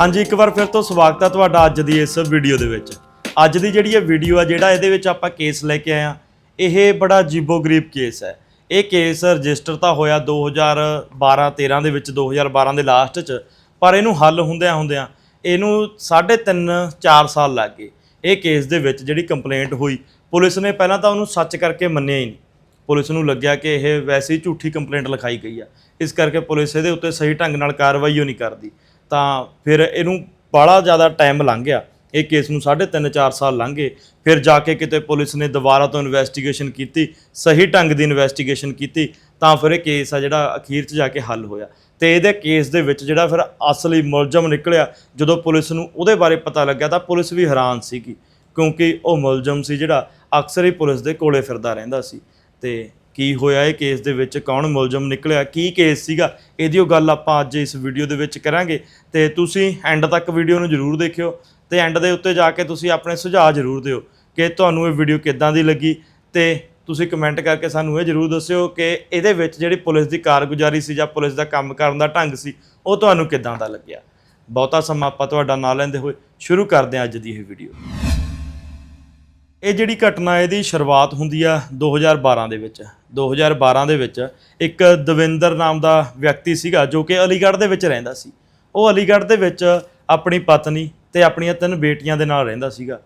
ਹਾਂਜੀ, ਇੱਕ ਵਾਰ ਫਿਰ ਤੋਂ ਸਵਾਗਤ ਹੈ ਤੁਹਾਡਾ ਅੱਜ ਦੀ ਇਸ ਵੀਡੀਓ ਦੇ ਵਿੱਚ। ਅੱਜ ਦੀ ਜਿਹੜੀ ਇਹ ਵੀਡੀਓ ਆ, ਜਿਹੜਾ ਇਹਦੇ ਵਿੱਚ ਆਪਾਂ ਕੇਸ ਲੈ ਕੇ ਆਏ ਆ, ਇਹ ਬੜਾ ਜੀਬੋ-ਗਰੀਬ ਕੇਸ ਹੈ। ਇਹ ਕੇਸ ਰਜਿਸਟਰ ਤਾਂ ਹੋਇਆ 2012-13 ਦੇ ਵਿੱਚ 2012 ਦੇ ਲਾਸਟ 'ਚ, ਪਰ ਇਹਨੂੰ ਹੱਲ ਹੁੰਦਿਆਂ ਹੁੰਦਿਆਂ ਇਹਨੂੰ 3.5 4 ਸਾਲ ਲੱਗ ਗਏ। ਇਹ ਕੇਸ ਦੇ ਵਿੱਚ ਜਿਹੜੀ ਕੰਪਲੇਂਟ ਹੋਈ, ਪੁਲਿਸ ਨੇ ਪਹਿਲਾਂ ਤਾਂ ਉਹਨੂੰ ਸੱਚ ਕਰਕੇ ਮੰਨਿਆ ਹੀ ਨਹੀਂ। ਪੁਲਿਸ ਨੂੰ ਲੱਗਿਆ ਕਿ ਇਹ ਵੈਸੇ ਹੀ ਝੂਠੀ ਕੰਪਲੇਂਟ ਲਿਖਾਈ ਗਈ ਆ। ਇਸ ਕਰਕੇ ਪੁਲਿਸ ਇਹਦੇ ਉੱਤੇ ਸਹੀ ਢੰਗ ਨਾਲ ਕਾਰਵਾਈ ਉਹ ਨਹੀਂ ਕਰਦੀ। ਤਾਂ ਫਿਰ ਇਹਨੂੰ ਬੜਾ ਜ਼ਿਆਦਾ ਟਾਈਮ ਲੰਘ ਗਿਆ ਇਹ ਕੇਸ ਨੂੰ 3.5 4 ਸਾਲ ਲੰਘੇ। ਫਿਰ ਜਾ ਕੇ ਕਿਤੇ ਪੁਲਿਸ ਨੇ ਦੁਬਾਰਾ ਤੋਂ ਇਨਵੈਸਟੀਗੇਸ਼ਨ ਕੀਤੀ, ਸਹੀ ਢੰਗ ਦੀ ਇਨਵੈਸਟੀਗੇਸ਼ਨ ਕੀਤੀ, ਤਾਂ ਫਿਰ ਇਹ ਕੇਸ ਆ ਜਿਹੜਾ ਅਖੀਰ 'ਚ ਜਾ ਕੇ ਹੱਲ ਹੋਇਆ। ਤੇ ਇਹਦੇ ਕੇਸ ਦੇ ਵਿੱਚ ਜਿਹੜਾ ਫਿਰ ਅਸਲੀ ਮੁਲਜ਼ਮ ਨਿਕਲਿਆ, ਜਦੋਂ ਪੁਲਿਸ ਨੂੰ ਉਹਦੇ ਬਾਰੇ ਪਤਾ ਲੱਗਿਆ ਤਾਂ ਪੁਲਿਸ ਵੀ ਹੈਰਾਨ ਸੀਗੀ। ਕਿਉਂਕਿ ਉਹ ਮੁਲਜ਼ਮ ਸੀ ਜਿਹੜਾ ਅਕਸਰ ਹੀ ਪੁਲਿਸ ਦੇ ਕੋਲੇ ਫਿਰਦਾ ਰਹਿੰਦਾ ਸੀ। ਤੇ ਕੀ ਹੋਇਆ, ਇਹ ਕੇਸ ਦੇ ਵਿੱਚ ਕੌਣ ਮੁਲਜ਼ਮ ਨਿਕਲਿਆ, ਕੀ ਕੇਸ ਸੀਗਾ, ਇਹਦੀ ਉਹ ਗੱਲ ਆਪਾਂ ਅੱਜ ਇਸ ਵੀਡੀਓ ਦੇ ਵਿੱਚ ਕਰਾਂਗੇ। ਤੇ ਤੁਸੀਂ ਐਂਡ ਤੱਕ ਵੀਡੀਓ ਨੂੰ ਜਰੂਰ ਦੇਖਿਓ ਤੇ ਐਂਡ ਦੇ ਉੱਤੇ ਜਾ ਕੇ ਤੁਸੀਂ ਆਪਣੇ ਸੁਝਾਅ ਜਰੂਰ ਦਿਓ ਕਿ ਤੁਹਾਨੂੰ ਇਹ ਵੀਡੀਓ ਕਿੱਦਾਂ ਦੀ ਲੱਗੀ। ਤੇ ਤੁਸੀਂ ਕਮੈਂਟ ਕਰਕੇ ਸਾਨੂੰ ਇਹ ਜਰੂਰ ਦੱਸਿਓ ਕਿ ਇਹਦੇ ਵਿੱਚ ਜਿਹੜੀ ਪੁਲਿਸ ਦੀ ਕਾਰਗੁਜ਼ਾਰੀ ਸੀ ਜਾਂ ਪੁਲਿਸ ਦਾ ਕੰਮ ਕਰਨ ਦਾ ਢੰਗ ਸੀ, ਉਹ ਤੁਹਾਨੂੰ ਕਿੱਦਾਂ ਦਾ ਲੱਗਿਆ। ਬਹੁਤਾ ਸਮਾਂ ਆਪਾਂ ਤੁਹਾਡਾ ਨਾਂ ਲੈਂਦੇ ਹੋਏ ਸ਼ੁਰੂ ਕਰਦੇ ਹਾਂ ਅੱਜ ਦੀ ਇਹ ਵੀਡੀਓ ਇਹ ਜਿਹੜੀ ਘਟਨਾ ਇਹਦੀ ਸ਼ੁਰੂਆਤ ਹੁੰਦੀ ਆ 2012 ਦੇ ਵਿੱਚ। 2012 ਦੇ ਵਿੱਚ ਇੱਕ ਦਵਿੰਦਰ ਨਾਮ ਦਾ ਵਿਅਕਤੀ ਸੀਗਾ ਜੋ ਕਿ ਅਲੀਗੜ੍ਹ ਦੇ ਵਿੱਚ ਰਹਿੰਦਾ ਸੀ। ਉਹ ਅਲੀਗੜ੍ਹ ਦੇ ਵਿੱਚ ਆਪਣੀ ਪਤਨੀ ਤੇ ਆਪਣੀਆਂ ਤਿੰਨ ਬੇਟੀਆਂ ਦੇ ਨਾਲ ਰਹਿੰਦਾ ਸੀਗਾ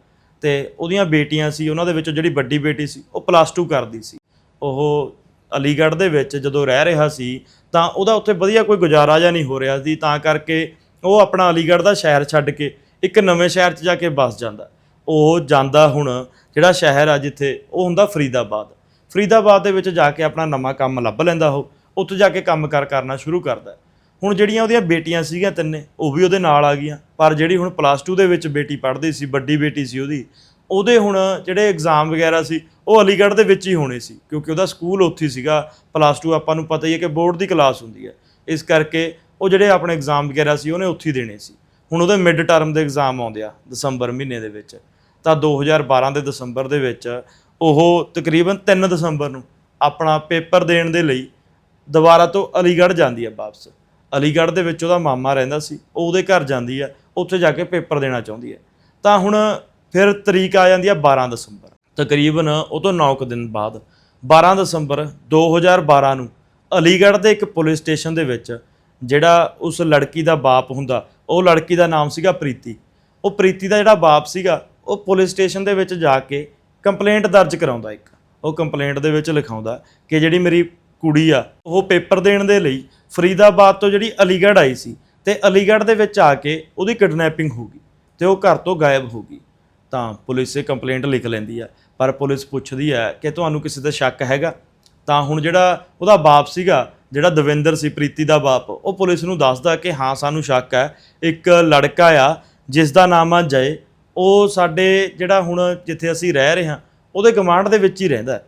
ਤੇ ਉਹਦੀਆਂ ਬੇਟੀਆਂ ਸੀ, ਉਹਨਾਂ ਦੇ ਵਿੱਚੋਂ ਜਿਹੜੀ ਵੱਡੀ ਬੇਟੀ ਸੀ, ਉਹ ਪਲੱਸ 2 ਕਰਦੀ ਸੀ। ਉਹ ਅਲੀਗੜ੍ਹ ਦੇ ਵਿੱਚ ਜਦੋਂ ਰਹਿ ਰਿਹਾ ਸੀ ਤਾਂ ਉਹਦਾ ਉੱਥੇ ਵਧੀਆ ਕੋਈ ਗੁਜ਼ਾਰਾ ਜਾਂ ਨਹੀਂ ਹੋ ਰਿਹਾ ਸੀ, ਤਾਂ ਕਰਕੇ ਉਹ ਆਪਣਾ ਅਲੀਗੜ੍ਹ ਦਾ ਸ਼ਹਿਰ ਛੱਡ ਕੇ ਇੱਕ ਨਵੇਂ ਸ਼ਹਿਰ 'ਚ ਜਾ ਕੇ ਵੱਸ ਜਾਂਦਾ। ਉਹ ਜਾਂਦਾ ਹੁਣ ਜਿਹੜਾ ਸ਼ਹਿਰ ਆ ਜਿੱਥੇ ਉਹ ਹੁੰਦਾ ਫਰੀਦਾਬਾਦ। ਫਰੀਦਾਬਾਦ ਦੇ ਵਿੱਚ ਜਾ ਕੇ ਆਪਣਾ ਨਵਾਂ ਕੰਮ ਲੱਭ ਲੈਂਦਾ ਉਹ, ਉੱਥੇ ਜਾ ਕੇ ਕੰਮ ਕਾਰ ਕਰਨਾ ਸ਼ੁਰੂ ਕਰਦਾ। ਹੁਣ ਜਿਹੜੀਆਂ ਉਹਦੀਆਂ ਬੇਟੀਆਂ ਸੀਗੀਆਂ ਤਿੰਨੇ, ਉਹ ਵੀ ਉਹਦੇ ਨਾਲ ਆ ਗਈਆਂ। ਪਰ ਜਿਹੜੀ ਹੁਣ ਪਲੱਸ 2 ਦੇ ਵਿੱਚ ਬੇਟੀ ਪੜ੍ਹਦੀ ਸੀ, ਵੱਡੀ ਬੇਟੀ ਸੀ ਉਹਦੀ, ਉਹਦੇ ਹੁਣ ਜਿਹੜੇ ਐਗਜ਼ਾਮ ਵਗੈਰਾ ਸੀ, ਉਹ ਅਲੀਗੜ੍ਹ ਦੇ ਵਿੱਚ ਹੀ ਹੋਣੇ ਸੀ, ਕਿਉਂਕਿ ਉਹਦਾ ਸਕੂਲ ਉੱਥੇ ਹੀ ਸੀਗਾ। ਪਲੱਸ 2 ਆਪਾਂ ਨੂੰ ਪਤਾ ਹੀ ਹੈ ਕਿ ਬੋਰਡ ਦੀ ਕਲਾਸ ਹੁੰਦੀ ਹੈ। ਇਸ ਕਰਕੇ ਉਹ ਜਿਹੜੇ ਆਪਣੇ ਐਗਜ਼ਾਮ ਵਗੈਰਾ ਸੀ, ਉਹਨੇ ਉੱਥੇ ਹੀ ਦੇਣੇ ਸੀ। ਹੁਣ ਉਹਦੇ ਮਿਡ ਟਰਮ ਦੇ ਐਗਜ਼ਾਮ ਆਉਂਦੇ ਆ, ਦਸੰਬਰ ਮਹੀਨੇ ਦੇ ਵਿੱਚ। ਤਾਂ 2012 ਦੇ ਦਸੰਬਰ ਦੇ ਵਿੱਚ ਉਹ ਤਕਰੀਬਨ 3 ਦਸੰਬਰ ਨੂੰ ਆਪਣਾ ਪੇਪਰ ਦੇਣ ਦੇ ਲਈ ਦੁਬਾਰਾ ਤੋਂ ਅਲੀਗੜ੍ਹ ਜਾਂਦੀ ਹੈ ਵਾਪਸ। ਅਲੀਗੜ੍ਹ ਦੇ ਵਿੱਚ ਉਹਦਾ ਮਾਮਾ ਰਹਿੰਦਾ ਸੀ, ਉਹ ਉਹਦੇ ਘਰ ਜਾਂਦੀ ਹੈ ਉੱਥੇ ਜਾ ਕੇ ਪੇਪਰ ਦੇਣਾ ਚਾਹੁੰਦੀ ਹੈ ਤਾਂ ਹੁਣ ਫਿਰ ਤਰੀਕ ਆ ਜਾਂਦੀ ਹੈ 12 ਦਸੰਬਰ। ਤਕਰੀਬਨ ਉਹ ਤੋਂ 9 ਕੁ ਦਿਨ ਬਾਅਦ 12 ਦਸੰਬਰ 2012 ਨੂੰ ਅਲੀਗੜ੍ਹ ਦੇ ਇੱਕ ਪੁਲਿਸ ਸਟੇਸ਼ਨ ਦੇ ਵਿੱਚ ਜਿਹੜਾ ਉਸ ਲੜਕੀ ਦਾ ਬਾਪ ਹੁੰਦਾ, ਉਹ ਲੜਕੀ ਦਾ ਨਾਮ ਸੀਗਾ ਪ੍ਰੀਤੀ। ਉਹ ਪ੍ਰੀਤੀ ਦਾ ਜਿਹੜਾ ਬਾਪ ਸੀਗਾ ਉਹ ਪੁਲਿਸ ਸਟੇਸ਼ਨ ਦੇ ਵਿੱਚ ਜਾ ਕੇ ਕੰਪਲੇਂਟ ਦਰਜ ਕਰਾਉਂਦਾ ਇੱਕ। ਉਹ ਕੰਪਲੇਂਟ ਦੇ ਵਿੱਚ ਲਿਖਾਉਂਦਾ ਕਿ ਜਿਹੜੀ ਮੇਰੀ ਕੁੜੀ ਆ, ਉਹ ਪੇਪਰ ਦੇਣ ਦੇ ਲਈ ਫਰੀਦਾਬਾਦ ਤੋਂ ਜਿਹੜੀ ਅਲੀਗੜ੍ਹ ਆਈ ਸੀ ਤੇ ਅਲੀਗੜ੍ਹ ਦੇ ਵਿੱਚ ਆ ਕੇ ਉਹਦੀ ਕਿਡਨੈਪਿੰਗ ਹੋ ਗਈ ਤੇ ਉਹ ਘਰ ਤੋਂ ਗਾਇਬ ਹੋ ਗਈ। ਤਾਂ ਪੁਲਿਸ ਇਹ ਕੰਪਲੇਂਟ ਲਿਖ ਲੈਂਦੀ ਆ, ਪਰ ਪੁਲਿਸ ਪੁੱਛਦੀ ਹੈ ਕਿ ਤੁਹਾਨੂੰ ਕਿਸੇ ਤੇ ਸ਼ੱਕ ਹੈਗਾ? ਤਾਂ ਹੁਣ ਜਿਹੜਾ ਉਹਦਾ ਬਾਪ ਸੀਗਾ, ਜਿਹੜਾ ਦਵਿੰਦਰ ਸੀ, ਪ੍ਰੀਤੀ ਦਾ ਬਾਪ, ਉਹ ਪੁਲਿਸ ਨੂੰ ਦੱਸਦਾ ਕਿ ਹਾਂ, ਸਾਨੂੰ ਸ਼ੱਕ ਹੈ ਇੱਕ ਲੜਕਾ ਆ ਜਿਸ ਦਾ ਨਾਮ ਆ ਜੈ ਉਹ ਸਾਡੇ ਜਿਹੜਾ ਹੁਣ ਜਿੱਥੇ ਅਸੀਂ ਰਹਿ ਰਹੇ ਹਾਂ, ਉਹਦੇ ਗਵਾਂਢ ਦੇ ਵਿੱਚ ਹੀ ਰਹਿੰਦਾ ਹੈ।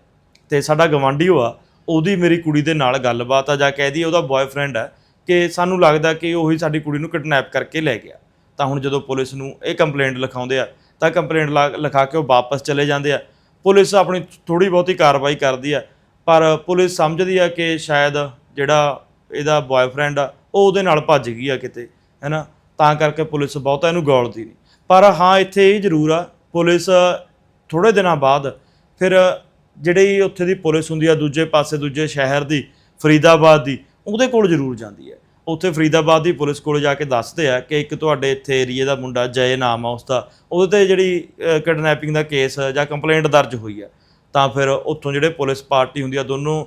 ਤੇ ਸਾਡਾ ਗਵਾਂਢੀ ਉਹ ਆ, ਉਹਦੀ ਮੇਰੀ ਕੁੜੀ ਦੇ ਨਾਲ ਗੱਲਬਾਤ ਆ, ਜਾਂ ਕਹਿ ਕਹਿਦੀ ਉਹਦਾ ਬॉयਫ੍ਰੈਂਡ ਆ, ਕਿ ਸਾਨੂੰ ਲੱਗਦਾ ਕਿ ਉਹੀ ਸਾਡੀ ਕੁੜੀ ਨੂੰ ਕਿਡਨੈਪ ਕਰਕੇ ਲੈ ਗਿਆ। ਤਾਂ ਹੁਣ ਜਦੋਂ ਪੁਲਿਸ ਨੂੰ ਇਹ ਕੰਪਲੇਂਟ ਲਿਖਾਉਂਦੇ ਆ, ਤਾਂ ਕੰਪਲੇਂਟ ਲਿਖਾ ਕੇ ਉਹ ਵਾਪਸ ਚਲੇ ਜਾਂਦੇ ਆ। ਪੁਲਿਸ ਆਪਣੀ ਥੋੜੀ ਬਹੁਤੀ ਕਾਰਵਾਈ ਕਰਦੀ ਆ, ਪਰ ਪੁਲਿਸ ਸਮਝਦੀ ਆ ਕਿ ਸ਼ਾਇਦ ਜਿਹੜਾ ਇਹਦਾ ਬॉयਫ੍ਰੈਂਡ ਆ, ਉਹ ਉਹਦੇ ਨਾਲ ਭੱਜ ਗਈ ਆ ਕਿਤੇ ਹੈਨਾ ਤਾਂ ਕਰਕੇ ਪੁਲਿਸ ਬਹੁਤਾ ਇਹਨੂੰ ਗੌਲਦੀ ਨਹੀਂ। ਪਰ ਹਾਂ, ਇੱਥੇ ਇਹ ਜ਼ਰੂਰ ਆ, ਪੁਲਿਸ ਥੋੜੇ ਦਿਨਾਂ ਬਾਅਦ ਫਿਰ ਜਿਹੜੀ ਉੱਥੇ ਦੀ ਪੁਲਿਸ ਹੁੰਦੀ ਆ, ਦੂਜੇ ਪਾਸੇ ਦੂਜੇ ਸ਼ਹਿਰ ਦੀ, ਫਰੀਦਾਬਾਦ ਦੀ, ਉਹਦੇ ਕੋਲ ਜ਼ਰੂਰ ਜਾਂਦੀ ਹੈ। ਉੱਥੇ ਫਰੀਦਾਬਾਦ ਦੀ ਪੁਲਿਸ ਕੋਲ ਜਾ ਕੇ ਦੱਸਦੇ ਆ ਕਿ ਇੱਕ ਤੁਹਾਡੇ ਇੱਥੇ ਏਰੀਏ ਦਾ ਮੁੰਡਾ ਜੈ ਨਾਮ ਆ ਉਸਦਾ ਉਹਦੇ ਤੇ ਜਿਹੜੀ ਕਿਡਨੈਪਿੰਗ ਦਾ ਕੇਸ ਜਾਂ ਕੰਪਲੇਂਟ ਦਰਜ ਹੋਈ ਆ। ਤਾਂ ਫਿਰ ਉੱਥੋਂ ਜਿਹੜੇ ਪੁਲਿਸ ਪਾਰਟੀ ਹੁੰਦੀ ਆ, ਦੋਨੋਂ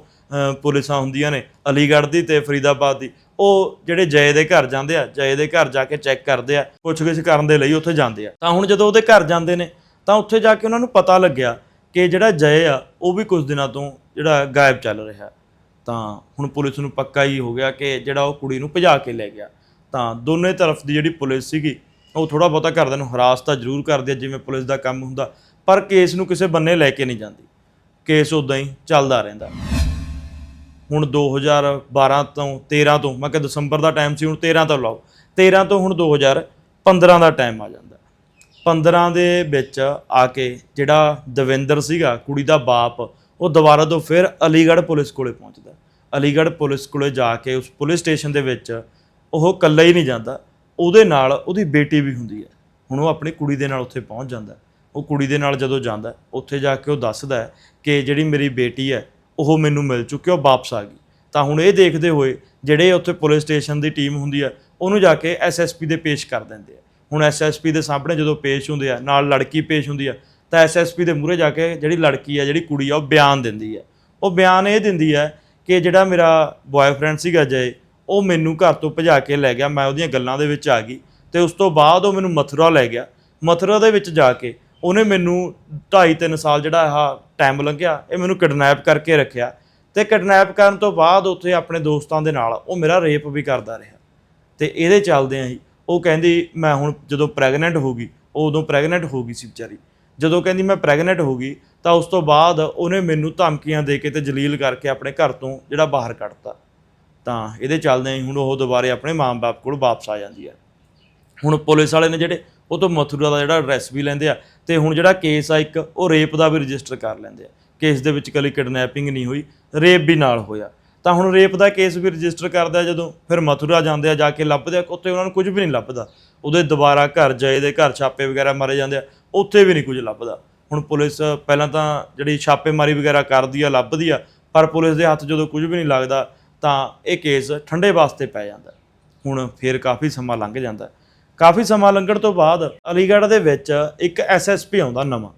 ਪੁਲਿਸਾਂ ਹੁੰਦੀਆਂ ਨੇ, ਅਲੀਗੜ੍ਹ ਦੀ ਤੇ ਫਰੀਦਾਬਾਦ ਦੀ ਉਹ ਜਿਹੜੇ ਜੈ ਦੇ ਘਰ ਜਾਂਦੇ ਆ, ਜੈ ਦੇ ਘਰ ਜਾ ਕੇ ਚੈੱਕ ਕਰਦੇ ਆ, ਪੁੱਛਗਿੱਛ ਕਰਨ ਦੇ ਲਈ ਉੱਥੇ ਜਾਂਦੇ ਆ। ਤਾਂ ਹੁਣ ਜਦੋਂ ਉਹਦੇ ਘਰ ਜਾਂਦੇ ਨੇ, ਤਾਂ ਉੱਥੇ ਜਾ ਕੇ ਉਹਨਾਂ ਨੂੰ ਪਤਾ ਲੱਗਿਆ ਕਿ ਜਿਹੜਾ ਜੈ ਆ, ਉਹ ਵੀ ਕੁਝ ਦਿਨਾਂ ਤੋਂ ਜਿਹੜਾ ਗਾਇਬ ਚੱਲ ਰਿਹਾ। ਤਾਂ ਹੁਣ ਪੁਲਿਸ ਨੂੰ ਪੱਕਾ ਹੀ ਹੋ ਗਿਆ ਕਿ ਜਿਹੜਾ ਉਹ ਕੁੜੀ ਨੂੰ ਭਜਾ ਕੇ ਲੈ ਗਿਆ। ਤਾਂ ਦੋਨੇ ਤਰਫ ਦੀ ਜਿਹੜੀ ਪੁਲਿਸ ਸੀਗੀ, ਉਹ ਥੋੜਾ ਬਹੁਤਾ ਘਰਦਿਆਂ ਨੂੰ ਹਰਾਸ ਤਾਂ ਜ਼ਰੂਰ ਕਰਦੀ ਹੈ ਜਿਵੇਂ ਪੁਲਿਸ ਦਾ ਕੰਮ ਹੁੰਦਾ, ਪਰ ਕੇਸ ਨੂੰ ਕਿਸੇ ਬੰਨੇ ਲੈ ਕੇ ਨਹੀਂ ਜਾਂਦੀ। ਕੇਸ ਉਦਾਂ ਹੀ ਚੱਲਦਾ ਰਹਿੰਦਾ। ਹੁਣ 2012 ਤੋਂ 13 ਤੋਂ, ਮੈਂ ਕਿ ਦਸੰਬਰ ਦਾ ਟਾਈਮ ਸੀ, ਹੁਣ 13 ਤੋਂ ਲਾਓ। 13 ਤੋਂ ਹੁਣ 2015 ਦਾ ਟਾਈਮ ਆ ਜਾਂਦਾ। 15 ਦੇ ਵਿੱਚ ਆ ਕੇ ਜਿਹੜਾ ਦਵਿੰਦਰ ਸੀਗਾ, ਕੁੜੀ ਦਾ ਬਾਪ, ਉਹ ਦੁਬਾਰਾ ਤੋਂ ਫਿਰ ਅਲੀਗੜ੍ਹ ਪੁਲਿਸ ਕੋਲੇ ਪਹੁੰਚਦਾ। ਅਲੀਗੜ੍ਹ ਪੁਲਿਸ ਕੋਲੇ ਜਾ ਕੇ ਉਸ ਪੁਲਿਸ ਸਟੇਸ਼ਨ ਦੇ ਵਿੱਚ ਉਹ ਇਕੱਲਾ ਹੀ ਨਹੀਂ ਜਾਂਦਾ, ਉਹਦੇ ਨਾਲ ਉਹਦੀ ਬੇਟੀ ਵੀ ਹੁੰਦੀ ਹੈ। ਹੁਣ ਉਹ ਆਪਣੀ ਕੁੜੀ ਦੇ ਨਾਲ ਉੱਥੇ ਪਹੁੰਚ ਜਾਂਦਾ। ਉਹ ਕੁੜੀ ਦੇ ਨਾਲ ਜਦੋਂ ਜਾਂਦਾ, ਉੱਥੇ ਜਾ ਕੇ ਉਹ ਦੱਸਦਾ ਕਿ ਜਿਹੜੀ ਮੇਰੀ ਬੇਟੀ ਹੈ ਉਹ ਮੈਨੂੰ ਮਿਲ ਚੁੱਕੀ ਉਹ ਵਾਪਸ ਆ ਗਈ। ਤਾਂ ਹੁਣ ਇਹ ਦੇਖਦੇ ਹੋਏ ਜਿਹੜੇ ਉੱਥੇ ਪੁਲਿਸ ਸਟੇਸ਼ਨ ਦੀ ਟੀਮ ਹੁੰਦੀ ਆ, ਉਹਨੂੰ ਜਾ ਕੇ ਐਸਐਸਪੀ ਦੇ ਪੇਸ਼ ਕਰ ਦਿੰਦੇ ਆ। ਹੁਣ ਐਸਐਸਪੀ ਦੇ ਸਾਹਮਣੇ ਜਦੋਂ ਪੇਸ਼ ਹੁੰਦੇ ਆ, ਨਾਲ ਲੜਕੀ ਪੇਸ਼ ਹੁੰਦੀ ਆ, ਤਾਂ ਐਸਐਸਪੀ ਦੇ ਮੂਹਰੇ ਜਾ ਕੇ ਜਿਹੜੀ ਲੜਕੀ ਆ, ਜਿਹੜੀ ਕੁੜੀ ਆ, ਉਹ ਬਿਆਨ ਦਿੰਦੀ ਹੈ ਉਹ ਬਿਆਨ ਇਹ ਦਿੰਦੀ ਹੈ ਕਿ ਜਿਹੜਾ ਮੇਰਾ ਬॉयਫ੍ਰੈਂਡ ਸੀਗਾ ਜੈ, ਉਹ ਮੈਨੂੰ ਘਰ ਤੋਂ ਭਜਾ ਕੇ ਲੈ ਗਿਆ, ਮੈਂ ਉਹਦੀਆਂ ਗੱਲਾਂ ਦੇ ਵਿੱਚ ਆ ਗਈ ਤੇ ਉਸ ਤੋਂ ਬਾਅਦ ਉਹ ਮੈਨੂੰ ਮਥੁਰਾ ਲੈ ਗਿਆ। ਮਥੁਰਾ ਦੇ ਵਿੱਚ ਜਾ ਕੇ ਉਹਨੇ ਮੈਨੂੰ 2.5 3 ਸਾਲ ਜਿਹੜਾ ਆ ਟਾਈਮ ਲੰਘਿਆ, ਇਹ ਮੈਨੂੰ ਕਿਡਨੈਪ ਕਰਕੇ ਰੱਖਿਆ ਤੇ ਕਿਡਨੈਪ ਕਰਨ ਤੋਂ ਬਾਅਦ ਉੱਥੇ ਆਪਣੇ ਦੋਸਤਾਂ ਦੇ ਨਾਲ ਉਹ ਮੇਰਾ ਰੇਪ ਵੀ ਕਰਦਾ ਰਿਹਾ। ਤੇ ਇਹਦੇ ਚੱਲਦਿਆਂ ਹੀ ਉਹ ਕਹਿੰਦੀ, ਮੈਂ ਹੁਣ ਜਦੋਂ ਪ੍ਰੈਗਨੈਂਟ ਹੋ ਗਈ, ਉਹ ਉਦੋਂ ਪ੍ਰੈਗਨੈਂਟ ਹੋ ਗਈ ਸੀ ਵਿਚਾਰੀ। ਜਦੋਂ ਕਹਿੰਦੀ ਮੈਂ ਪ੍ਰੈਗਨੈਂਟ ਹੋ ਗਈ, ਤਾਂ ਉਸ ਤੋਂ ਬਾਅਦ ਉਹਨੇ ਮੈਨੂੰ ਧਮਕੀਆਂ ਦੇ ਕੇ ਤੇ ਜਲੀਲ ਕਰਕੇ ਆਪਣੇ ਘਰ ਤੋਂ ਜਿਹੜਾ ਬਾਹਰ ਕੱਢਤਾ। ਤਾਂ ਇਹਦੇ ਚੱਲਦਿਆਂ ਹੀ ਹੁਣ ਉਹ ਦੁਬਾਰੇ ਆਪਣੇ ਮਾਂ-ਬਾਪ ਕੋਲ ਵਾਪਸ ਆ ਜਾਂਦੀ ਹੈ ਹੁਣ ਪੁਲਿਸ ਵਾਲੇ ਨੇ ਜਿਹੜੇ ਉਹ ਤੋਂ ਮਥੁਰਾ ਦਾ ਜਿਹੜਾ ਐਡਰੈਸ ਵੀ ਲੈਂਦੇ ਆ ਤੇ ਹੁਣ ਜਿਹੜਾ ਕੇਸ ਆ ਇੱਕ, ਉਹ ਰੇਪ ਦਾ ਵੀ ਰਜਿਸਟਰ ਕਰ ਲੈਂਦੇ ਆ। ਕੇਸ ਦੇ ਵਿੱਚ ਕਲੀ ਕਿਡਨੈਪਿੰਗ ਨਹੀਂ ਹੋਈ ਰੇਪ ਵੀ ਨਾਲ ਹੋਇਆ। ਤਾਂ ਹੁਣ ਰੇਪ ਦਾ ਕੇਸ ਵੀ ਰਜਿਸਟਰ ਕਰਦਾ ਜਦੋਂ, ਫਿਰ ਮਥੁਰਾ ਜਾਂਦੇ ਆ, ਜਾ ਕੇ ਲੱਭਦੇ ਆ, ਉੱਥੇ ਉਹਨਾਂ ਨੂੰ ਕੁਝ ਵੀ ਨਹੀਂ ਲੱਭਦਾ। ਉਹਦੇ ਦੁਬਾਰਾ ਘਰ ਜਾਏ ਦੇ ਘਰ ਛਾਪੇ ਵਗੈਰਾ ਮਾਰੇ ਜਾਂਦੇ ਆ, ਉੱਥੇ ਵੀ ਨਹੀਂ ਕੁਝ ਲੱਭਦਾ। ਹੁਣ ਪੁਲਿਸ ਪਹਿਲਾਂ ਤਾਂ ਜਿਹੜੀ ਛਾਪੇਮਾਰੀ ਵਗੈਰਾ ਕਰਦੀ ਆ, ਲੱਭਦੀ ਆ, ਪਰ ਪੁਲਿਸ ਦੇ ਹੱਥ ਜਦੋਂ ਕੁਝ ਵੀ ਨਹੀਂ ਲੱਗਦਾ, ਤਾਂ ਇਹ ਕੇਸ ਠੰਡੇ ਵਾਸਤੇ ਪੈ ਜਾਂਦਾ। ਹੁਣ ਫਿਰ ਕਾਫੀ ਸਮਾਂ ਲੰਘ ਜਾਂਦਾ। ਕਾਫੀ ਸਮਾਂ ਲੰਘਣ ਤੋਂ ਬਾਅਦ ਅਲੀਗੜ੍ਹ ਦੇ ਵਿੱਚ ਇੱਕ ਐਸਐਸਪੀ ਆਉਂਦਾ ਨਵਾਂ।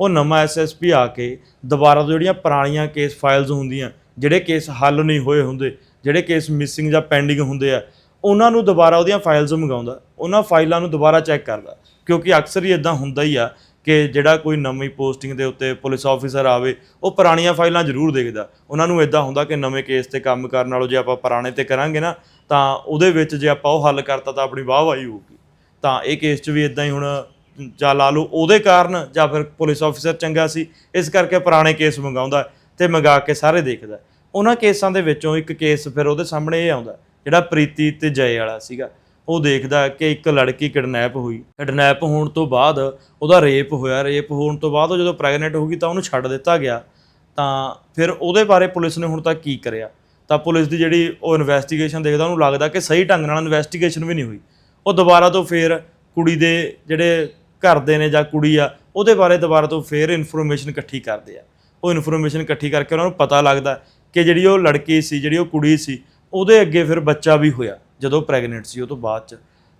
ਉਹ ਨਵਾਂ ਐਸਐਸਪੀ ਆ ਕੇ ਦੁਬਾਰਾ ਤੋਂ ਜਿਹੜੀਆਂ ਪੁਰਾਣੀਆਂ ਕੇਸ ਫਾਈਲਸ ਹੁੰਦੀਆਂ, ਜਿਹੜੇ ਕੇਸ ਹੱਲ ਨਹੀਂ ਹੋਏ ਹੁੰਦੇ, ਜਿਹੜੇ ਕੇਸ ਮਿਸਿੰਗ ਜਾਂ ਪੈਂਡਿੰਗ ਹੁੰਦੇ ਆ, ਉਹਨਾਂ ਨੂੰ ਦੁਬਾਰਾ ਉਹਦੀਆਂ ਫਾਈਲਸ ਮੰਗਾਉਂਦਾ। ਉਹਨਾਂ ਫਾਈਲਾਂ ਨੂੰ ਦੁਬਾਰਾ ਚੈੱਕ ਕਰਦਾ, ਕਿਉਂਕਿ ਅਕਸਰ ਹੀ ਇਦਾਂ ਹੁੰਦਾ ਹੀ ਆ ਕਿ ਜਿਹੜਾ ਕੋਈ ਨਵੀਂ ਪੋਸਟਿੰਗ ਦੇ ਉੱਤੇ ਪੁਲਿਸ ਆਫੀਸਰ ਆਵੇ, ਉਹ ਪੁਰਾਣੀਆਂ ਫਾਈਲਾਂ ਜ਼ਰੂਰ ਦੇਖਦਾ। ਉਹਨਾਂ ਨੂੰ ਇਦਾਂ ਹੁੰਦਾ ਕਿ ਨਵੇਂ ਕੇਸ ਤੇ ਕੰਮ ਕਰਨ ਨਾਲੋਂ ਜੇ ਆਪਾਂ ਪੁਰਾਣੇ ਤੇ ਕਰਾਂਗੇ ਨਾ ਤਾਂ ਉਹਦੇ ਵਿੱਚ ਜੇ ਆਪਾਂ ਉਹ ਹੱਲ ਕਰਤਾ ਤਾਂ ਆਪਣੀ ਵਾਹਵਾਹੀ ਹੋਊਗੀ। ਤਾਂ ਇਹ ਕੇਸ 'ਚ ਵੀ ਇਦਾਂ ਹੀ ਹੁਣ ਜਾਂ ਲਾ ਲਓ ਉਹਦੇ ਕਾਰਨ ਜਾਂ ਫਿਰ ਪੁਲਿਸ ਆਫੀਸਰ ਚੰਗਾ ਸੀ, ਇਸ ਕਰਕੇ ਪੁਰਾਣੇ ਕੇਸ ਮੰਗਾਉਂਦਾ ਤੇ ਮੰਗਾ ਕੇ ਸਾਰੇ ਦੇਖਦਾ ਉਹਨਾਂ ਕੇਸਾਂ ਦੇ ਵਿੱਚੋਂ ਇੱਕ ਕੇਸ ਫਿਰ ਉਹਦੇ ਸਾਹਮਣੇ ਇਹ ਆਉਂਦਾ ਜਿਹੜਾ ਪ੍ਰੀਤੀ ਤੇ ਜੈ ਵਾਲਾ ਸੀਗਾ। ਉਹ ਦੇਖਦਾ ਕਿ ਇੱਕ ਲੜਕੀ ਕਿਡਨੈਪ ਹੋਈ। ਕਿਡਨੈਪ ਹੋਣ ਤੋਂ ਬਾਅਦ ਉਹਦਾ ਰੇਪ ਹੋਇਆ। ਰੇਪ ਹੋਣ ਤੋਂ ਬਾਅਦ ਉਹ ਜਦੋਂ ਪ੍ਰੈਗਨੈਂਟ ਹੋ ਗਈ ਤਾਂ ਉਹਨੂੰ ਛੱਡ ਦਿੱਤਾ ਗਿਆ। ਤਾਂ ਫਿਰ ਉਹਦੇ ਬਾਰੇ ਪੁਲਿਸ ਨੇ ਹੁਣ ਤੱਕ ਕੀ ਕਰਿਆ? ਤਾਂ ਪੁਲਿਸ ਦੀ ਜਿਹੜੀ ਉਹ ਇਨਵੈਸਟੀਗੇਸ਼ਨ ਦੇਖਦਾ, ਉਹਨੂੰ ਲੱਗਦਾ ਕਿ ਸਹੀ ਢੰਗ ਨਾਲ ਇਨਵੈਸਟੀਗੇਸ਼ਨ ਵੀ ਨਹੀਂ ਹੋਈ। ਉਹ ਦੁਬਾਰਾ ਤੋਂ ਫੇਰ ਕੁੜੀ ਦੇ ਜਿਹੜੇ ਘਰ ਦੇ ਨੇ ਜਾਂ ਕੁੜੀ ਆ, ਉਹਦੇ ਬਾਰੇ ਦੁਬਾਰਾ ਤੋਂ ਫੇਰ ਇਨਫੋਰਮੇਸ਼ਨ ਇਕੱਠੀ ਕਰਦੇ ਆ। ਉਹ ਇਨਫੋਰਮੇਸ਼ਨ ਇਕੱਠੀ ਕਰਕੇ ਉਹਨਾਂ ਨੂੰ ਪਤਾ ਲੱਗਦਾ ਕਿ ਜਿਹੜੀ ਉਹ ਲੜਕੀ ਸੀ, ਜਿਹੜੀ ਉਹ ਕੁੜੀ ਸੀ, ਉਹਦੇ ਅੱਗੇ ਫਿਰ ਬੱਚਾ ਵੀ ਹੋਇਆ, ਜਦੋਂ ਪ੍ਰੈਗਨੈਂਟ ਸੀ ਉਹ ਤੋਂ ਬਾਅਦ ਚ।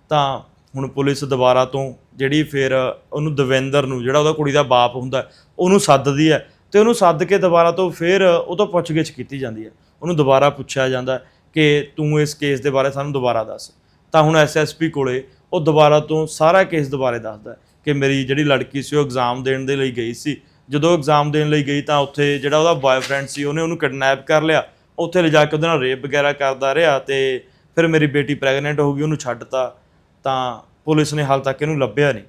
ਤਾਂ ਹੁਣ ਪੁਲਿਸ ਦੁਬਾਰਾ ਤੋਂ ਜਿਹੜੀ ਫਿਰ ਉਹਨੂੰ ਦਵਿੰਦਰ ਨੂੰ, ਜਿਹੜਾ ਉਹਦਾ ਕੁੜੀ ਦਾ ਬਾਪ ਹੁੰਦਾ, ਉਹਨੂੰ ਸੱਦਦੀ ਹੈ। ਤੇ ਉਹਨੂੰ ਸੱਦ ਕੇ ਦੁਬਾਰਾ ਤੋਂ ਫਿਰ ਉਹ ਤੋਂ ਪੁੱਛਗਿੱਛ ਕੀਤੀ ਜਾਂਦੀ ਹੈ। ਉਹਨੂੰ ਦੁਬਾਰਾ ਪੁੱਛਿਆ ਜਾਂਦਾ ਕਿ ਤੂੰ ਇਸ ਕੇਸ ਦੇ ਬਾਰੇ ਸਾਨੂੰ ਦੁਬਾਰਾ ਦੱਸ। ਤਾਂ ਹੁਣ ਐਸਐਸਪੀ ਕੋਲੇ ਉਹ ਦੁਬਾਰਾ ਤੋਂ ਸਾਰਾ ਕੇਸ ਦੁਬਾਰੇ ਦੱਸਦਾ ਕਿ ਮੇਰੀ ਜਿਹੜੀ ਲੜਕੀ ਸੀ, ਉਹ ਐਗਜ਼ਾਮ ਦੇਣ ਦੇ ਲਈ ਗਈ ਸੀ। ਜਦੋਂ ਐਗਜ਼ਾਮ ਦੇਣ ਲਈ ਗਈ ਤਾਂ ਉੱਥੇ ਜਿਹੜਾ ਉਹਦਾ ਬॉयਫ੍ਰੈਂਡ ਸੀ, ਉਹਨੇ ਉਹਨੂੰ ਕਿਡਨੈਪ ਕਰ ਲਿਆ। ਉੱਥੇ ਲਿਜਾ ਕੇ ਉਹਦੇ ਨਾਲ ਰੇਪ ਵਗੈਰਾ ਕਰਦਾ ਰਿਹਾ ਤੇ ਫਿਰ ਮੇਰੀ ਬੇਟੀ ਪ੍ਰੈਗਨੈਂਟ ਹੋ ਗਈ, ਉਹਨੂੰ ਛੱਡਤਾ। ਤਾਂ ਪੁਲਿਸ ਨੇ ਹਾਲ ਤੱਕ ਇਹਨੂੰ ਲੱਭਿਆ ਨਹੀਂ।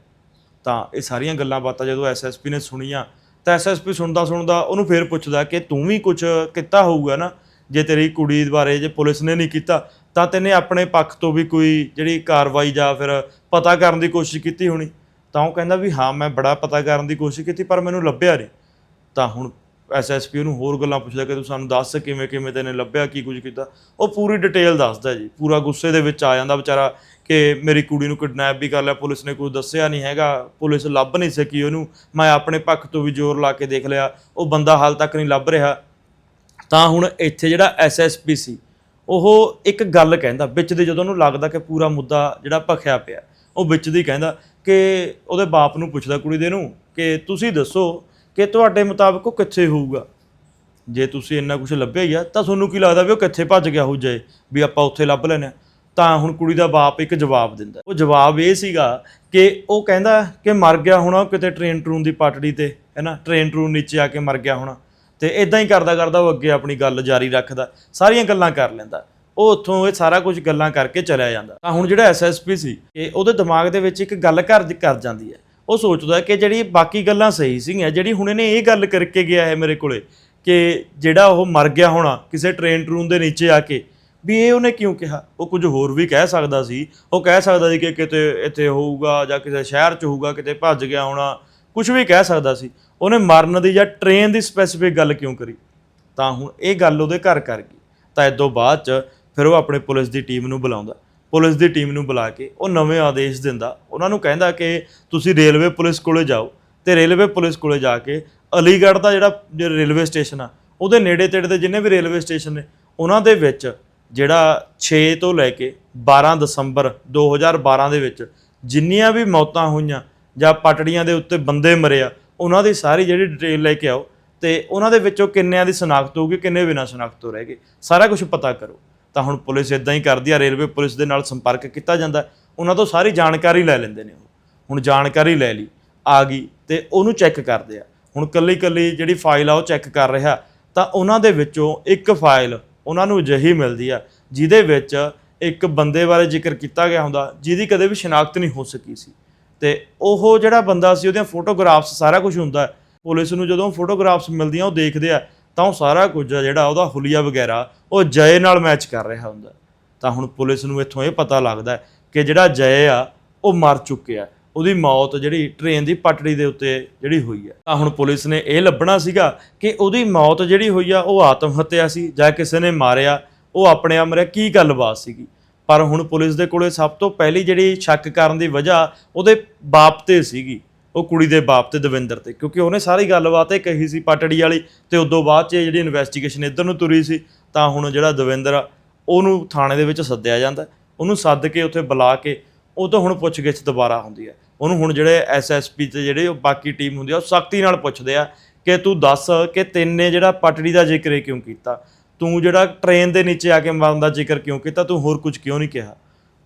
ਤਾਂ ਇਹ ਸਾਰੀਆਂ ਗੱਲਾਂ ਬਾਤਾਂ ਜਦੋਂ ਐਸਐਸਪੀ ਨੇ ਸੁਣੀਆਂ ਤਾਂ ਐਸਐਸਪੀ ਸੁਣਦਾ ਸੁਣਦਾ ਉਹਨੂੰ ਫੇਰ ਪੁੱਛਦਾ ਕਿ ਤੂੰ ਵੀ ਕੁਝ ਕੀਤਾ ਹੋਊਗਾ ਨਾ? ਜੇ ਤੇਰੀ ਕੁੜੀ ਬਾਰੇ ਜੇ ਪੁਲਿਸ ਨੇ ਨਹੀਂ ਕੀਤਾ, ਤਾਂ ਤੈਨੇ ਆਪਣੇ ਪੱਖ ਤੋਂ ਵੀ ਕੋਈ ਜਿਹੜੀ ਕਾਰਵਾਈ ਜਾਂ ਫਿਰ ਪਤਾ ਕਰਨ ਦੀ ਕੋਸ਼ਿਸ਼ ਕੀਤੀ ਹੋਣੀ? ਤਾਂ ਉਹ ਕਹਿੰਦਾ ਵੀ ਹਾਂ, ਮੈਂ ਬੜਾ ਪਤਾ ਕਰਨ ਦੀ ਕੋਸ਼ਿਸ਼ ਕੀਤੀ, ਪਰ ਮੈਨੂੰ ਲੱਭਿਆ ਨਹੀਂ। ਤਾਂ ਹੁਣ ਐਸਐਸਪੀ ਨੂੰ ਹੋਰ ਗੱਲਾਂ ਪੁੱਛਦਾ ਕਿ ਤੂੰ ਸਾਨੂੰ ਦੱਸ ਕਿਵੇਂ ਕਿਵੇਂ ਤੈਨੇ ਲੱਭਿਆ, ਕੀ ਕੁਝ ਕੀਤਾ। ਉਹ ਪੂਰੀ ਡਿਟੇਲ ਦੱਸਦਾ ਜੀ। ਪੂਰਾ ਗੁੱਸੇ ਦੇ ਵਿੱਚ ਆ ਜਾਂਦਾ ਵਿਚਾਰਾ ਕਿ ਮੇਰੀ ਕੁੜੀ ਨੂੰ ਕਿਡਨੈਪ ਵੀ ਕਰ ਲਿਆ। ਪੁਲਿਸ ਨੇ ਕੁਝ ਦੱਸਿਆ ਨਹੀਂ ਹੈਗਾ। ਪੁਲਿਸ ਲੱਭ ਨਹੀਂ ਸਕੀ ਉਹਨੂੰ। ਮੈਂ ਆਪਣੇ ਪੱਖ ਤੋਂ ਵੀ ਜ਼ੋਰ ਲਾ ਕੇ ਦੇਖ ਲਿਆ। ਉਹ ਬੰਦਾ ਹਾਲ ਤੱਕ ਨਹੀਂ ਲੱਭ ਰਿਹਾ। ਤਾਂ ਹੁਣ ਇੱਥੇ ਜਿਹੜਾ ਐਸਐਸਪੀ ਸੀ, ਉਹ ਇੱਕ ਗੱਲ ਕਹਿੰਦਾ। ਵਿੱਚ ਦੇ ਜਦੋਂ ਉਹਨੂੰ ਲੱਗਦਾ ਕਿ ਪੂਰਾ ਮੁੱਦਾ ਜਿਹੜਾ ਭਖਿਆ ਪਿਆ, ਉਹ ਵਿੱਚ ਦੀ ਕਹਿੰਦਾ ਕਿ ਉਹਦੇ ਬਾਪ ਨੂੰ ਪੁੱਛਦਾ ਕੁੜੀ ਦੇ ਨੂੰ ਕਿ ਤੁਸੀਂ ਦੱਸੋ ਕਿ ਤੁਹਾਡੇ ਮੁਤਾਬਕ ਉਹ ਕਿੱਥੇ ਹੋਊਗਾ? ਜੇ ਤੁਸੀਂ ਇੰਨਾ ਕੁਝ ਲੱਭਿਆ ਹੀ ਆ, ਤਾਂ ਤੁਹਾਨੂੰ ਕੀ ਲੱਗਦਾ ਵੀ ਉਹ ਕਿੱਥੇ ਭੱਜ ਗਿਆ ਹੋ ਜਾਏ ਵੀ ਆਪਾਂ ਉੱਥੇ ਲੱਭ ਲੈਨੇ ਆ ਤਾਂ ਹੁਣ ਕੁੜੀ ਦਾ ਬਾਪ ਇੱਕ ਜਵਾਬ ਦਿੰਦਾ। ਉਹ ਜਵਾਬ ਇਹ ਸੀਗਾ ਕਿ ਉਹ ਕਹਿੰਦਾ ਕਿ ਮਰ ਗਿਆ ਹੋਣਾ ਉਹ ਕਿਤੇ ਟ੍ਰੇਨ ਟਰੂਨ ਦੀ ਪਟੜੀ ਤੇ, ਹੈਨਾ? ਟ੍ਰੇਨ ਟਰੂਨ ਨੀਚੇ ਆ ਕੇ ਮਰ ਗਿਆ ਹੋਣਾ। ਤੇ ਇਦਾਂ ਹੀ ਕਰਦਾ ਕਰਦਾ ਉਹ ਅੱਗੇ ਆਪਣੀ ਗੱਲ ਜਾਰੀ ਰੱਖਦਾ, ਸਾਰੀਆਂ ਗੱਲਾਂ ਕਰ ਲੈਂਦਾ। ਉਹ ਉੱਥੋਂ ਇਹ ਸਾਰਾ ਕੁਝ ਗੱਲਾਂ ਕਰਕੇ ਚਲਿਆ ਜਾਂਦਾ। ਤਾਂ ਹੁਣ ਜਿਹੜਾ ਐਸਐਸਪੀ ਸੀ, ਇਹ ਉਹਦੇ ਦਿਮਾਗ ਦੇ ਵਿੱਚ ਇੱਕ ਗੱਲ ਕਰ ਕਰ ਜਾਂਦੀ ਹੈ। ਉਹ ਸੋਚਦਾ ਕਿ ਜਿਹੜੀ ਬਾਕੀ ਗੱਲਾਂ ਸਹੀ ਸੀਗੀਆਂ, ਜਿਹੜੀ ਹੁਣ ਇਹਨੇ ਇਹ ਗੱਲ ਕਰਕੇ ਗਿਆ ਹੈ ਮੇਰੇ ਕੋਲੇ ਕਿ ਜਿਹੜਾ ਉਹ ਮਰ ਗਿਆ ਹੋਣਾ ਕਿਸੇ ਟ੍ਰੇਨ ਟਰੂਨ ਦੇ ਨੀਚੇ ਆ ਕੇ, ਵੀ ਇਹ ਉਹਨੇ ਕਿਉਂ ਕਿਹਾ? ਉਹ ਕੁਝ ਹੋਰ ਵੀ ਕਹਿ ਸਕਦਾ ਸੀ। ਉਹ ਕਹਿ ਸਕਦਾ ਸੀ ਕਿ ਕਿਤੇ ਇੱਥੇ ਹੋਊਗਾ ਜਾਂ ਕਿਸੇ ਸ਼ਹਿਰ 'ਚ ਹੋਊਗਾ, ਕਿਤੇ ਭੱਜ ਗਿਆ ਹੋਣਾ, ਕੁਝ ਵੀ ਕਹਿ ਸਕਦਾ ਸੀ। ਉਹਨੇ ਮਰਨ ਦੀ ਜਾਂ ਟ੍ਰੇਨ ਦੀ ਸਪੈਸੀਫਿਕ ਗੱਲ ਕਿਉਂ ਕਰੀ? ਤਾਂ ਹੁਣ ਇਹ ਗੱਲ ਉਹਦੇ ਘਰ ਕਰ ਗਈ। ਤਾਂ ਇਦੋਂ ਬਾਅਦ ਚ ਫਿਰ ਉਹ ਆਪਣੇ ਪੁਲਿਸ ਦੀ ਟੀਮ ਨੂੰ ਬੁਲਾਉਂਦਾ। ਪੁਲਿਸ ਦੀ ਟੀਮ ਨੂੰ ਬੁਲਾ ਕੇ ਉਹ ਨਵੇਂ ਆਦੇਸ਼ ਦਿੰਦਾ। ਉਹਨਾਂ ਨੂੰ ਕਹਿੰਦਾ ਕਿ ਤੁਸੀਂ ਰੇਲਵੇ ਪੁਲਿਸ ਕੋਲੇ ਜਾਓ ਤੇ ਰੇਲਵੇ ਪੁਲਿਸ ਕੋਲੇ ਜਾ ਕੇ ਅਲੀਗੜ੍ਹ ਦਾ ਜਿਹੜਾ ਰੇਲਵੇ ਸਟੇਸ਼ਨ ਆ, ਉਹਦੇ ਨੇੜੇ ਤੇੜੇ ਦੇ ਜਿੰਨੇ ਵੀ ਰੇਲਵੇ ਸਟੇਸ਼ਨ ਨੇ, ਉਹਨਾਂ ਦੇ ਵਿੱਚ ਜਿਹੜਾ 6 ਤੋਂ ਲੈ ਕੇ 12 ਦਸੰਬਰ 2012 ਦੇ ਵਿੱਚ ਜਿੰਨੀਆਂ ਵੀ ਮੌਤਾਂ ਹੋਈਆਂ ਜਾਂ ਪਟੜੀਆਂ ਦੇ ਉੱਤੇ ਬੰਦੇ ਮਰੇ ਆ, ਉਹਨਾਂ ਦੀ ਸਾਰੀ ਜਿਹੜੀ ਡਿਟੇਲ ਲੈ ਕੇ ਆਓ ਤੇ ਉਹਨਾਂ ਦੇ ਵਿੱਚੋਂ ਕਿੰਨਿਆਂ ਦੀ ਸ਼ਨਾਖਤ ਹੋਊਗੀ, ਕਿੰਨੇ ਬਿਨਾਂ ਸ਼ਨਾਖਤ ਤੋਂ ਰਹਿ ਗਏ, ਸਾਰਾ ਕੁਝ ਪਤਾ ਕਰੋ। ਤਾਂ ਹੁਣ ਪੁਲਿਸ ਇਦਾਂ ਹੀ ਕਰਦੀ ਆ, ਰੇਲਵੇ ਪੁਲਿਸ ਦੇ ਨਾਲ ਸੰਪਰਕ ਕੀਤਾ ਜਾਂਦਾ। ਉਹਨਾਂ ਤੋਂ ਸਾਰੀ ਜਾਣਕਾਰੀ ਲੈ ਲੈਂਦੇ ਨੇ ਉਹ। ਹੁਣ ਜਾਣਕਾਰੀ ਲੈ ਲਈ, ਆ ਗਈ ਤੇ ਉਹਨੂੰ ਚੈੱਕ ਕਰਦੇ ਆ। ਹੁਣ ਕੱਲੀ ਕੱਲੀ ਜਿਹੜੀ ਫਾਈਲ ਆ, ਉਹ ਚੈੱਕ ਕਰ ਰਿਹਾ। ਤਾਂ ਉਹਨਾਂ ਦੇ ਵਿੱਚੋਂ ਇੱਕ ਫਾਈਲ ਉਹਨਾਂ ਨੂੰ ਅਜਿਹੀ ਮਿਲਦੀ ਆ, ਜਿਹਦੇ ਵਿੱਚ ਇੱਕ ਬੰਦੇ ਬਾਰੇ ਜ਼ਿਕਰ ਕੀਤਾ ਗਿਆ ਹੁੰਦਾ, ਜਿਹਦੀ ਕਦੇ ਵੀ ਸ਼ਨਾਖਤ ਨਹੀਂ ਹੋ ਸਕੀ ਸੀ। ਤੇ ਉਹ ਜਿਹੜਾ ਬੰਦਾ ਸੀ, ਉਹਦੀਆਂ ਫੋਟੋਗ੍ਰਾਫਸ ਸਾਰਾ ਕੁਝ ਹੁੰਦਾ। ਪੁਲਿਸ ਨੂੰ ਜਦੋਂ ਫੋਟੋਗ੍ਰਾਫਸ ਮਿਲਦੀਆਂ, ਉਹ ਦੇਖਦੇ ਆ। ਤਾਂ ਉਹ ਸਾਰਾ ਕੁਝ ਆ ਜਿਹੜਾ ਉਹਦਾ ਹੁਲੀਆ ਵਗੈਰਾ, ਉਹ ਜਏ ਨਾਲ ਮੈਚ ਕਰ ਰਿਹਾ ਹੁੰਦਾ। ਤਾਂ ਹੁਣ ਪੁਲਿਸ ਨੂੰ ਇੱਥੋਂ ਇਹ ਪਤਾ ਲੱਗਦਾ ਕਿ ਜਿਹੜਾ ਜਏ ਆ, ਉਹ ਮਰ ਚੁੱਕਿਆ ਉਹਦੀ ਮੌਤ ਜਿਹੜੀ ਟ੍ਰੇਨ ਦੀ ਪਟੜੀ ਦੇ ਉੱਤੇ ਜਿਹੜੀ ਹੋਈ ਹੈ। ਤਾਂ ਹੁਣ ਪੁਲਿਸ ਨੇ ਇਹ ਲੱਭਣਾ ਸੀਗਾ ਕਿ ਉਹਦੀ ਮੌਤ ਜਿਹੜੀ ਹੋਈ ਆ, ਉਹ ਆਤਮ ਹੱਤਿਆ ਸੀ ਜਾਂ ਕਿਸੇ ਨੇ ਮਾਰਿਆ, ਉਹ ਆਪਣੇ ਆਪ ਮਰਿਆ, ਕੀ ਗੱਲਬਾਤ ਸੀਗੀ? ਪਰ ਹੁਣ ਪੁਲਿਸ ਦੇ ਕੋਲੇ ਸਭ ਤੋਂ ਪਹਿਲੀ ਜਿਹੜੀ ਸ਼ੱਕ ਕਰਨ ਦੀ ਵਜ੍ਹਾ ਉਹਦੇ ਬਾਪ ਤੇ ਸੀਗੀ। ਉਹ ਕੁੜੀ ਦੇ ਬਾਪ ਤੇ ਦਵਿੰਦਰ ਤੇ, ਕਿਉਂਕਿ ਉਹਨੇ ਸਾਰੀ ਗੱਲਬਾਤ ਇਹ ਕਹੀ ਸੀ ਪਟੜੀ ਵਾਲੀ ਤੇ ਉਦੋਂ ਬਾਅਦ 'ਚ ਇਹ ਜਿਹੜੀ ਇਨਵੈਸਟੀਗੇਸ਼ਨ ਇੱਧਰ ਨੂੰ ਤੁਰੀ ਸੀ, ਤਾਂ ਹੁਣ ਜਿਹੜਾ ਦਵਿੰਦਰ ਆ, ਉਹਨੂੰ ਥਾਣੇ ਦੇ ਵਿੱਚ ਸੱਦਿਆ ਜਾਂਦਾ ਉਹਨੂੰ ਸੱਦ ਕੇ ਉੱਥੇ ਬੁਲਾ ਕੇ ਉਹ ਤੋਂ ਹੁਣ ਪੁੱਛਗਿੱਛ ਦੁਬਾਰਾ ਹੁੰਦੀ ਹੈ। ਉਹਨੂੰ ਹੁਣ ਜਿਹੜੇ ਐਸਐਸਪੀ ਤੇ ਜਿਹੜੇ ਉਹ ਬਾਕੀ ਟੀਮ ਹੁੰਦੀ ਆ, ਉਹ ਸਖਤੀ ਨਾਲ ਪੁੱਛਦੇ ਆ ਕਿ ਤੂੰ ਦੱਸ ਕਿ ਤੈਨੇ ਜਿਹੜਾ ਪਟੜੀ ਦਾ ਜ਼ਿਕਰ ਇਹ ਕਿਉਂ ਕੀਤਾ? ਤੂੰ ਜਿਹੜਾ ਟ੍ਰੇਨ ਦੇ ਨੀਚੇ ਆ ਕੇ ਮਰਨ ਦਾ ਜ਼ਿਕਰ ਕਿਉਂ ਕੀਤਾ? ਤੂੰ ਹੋਰ ਕੁਝ ਕਿਉਂ ਨਹੀਂ ਕਿਹਾ?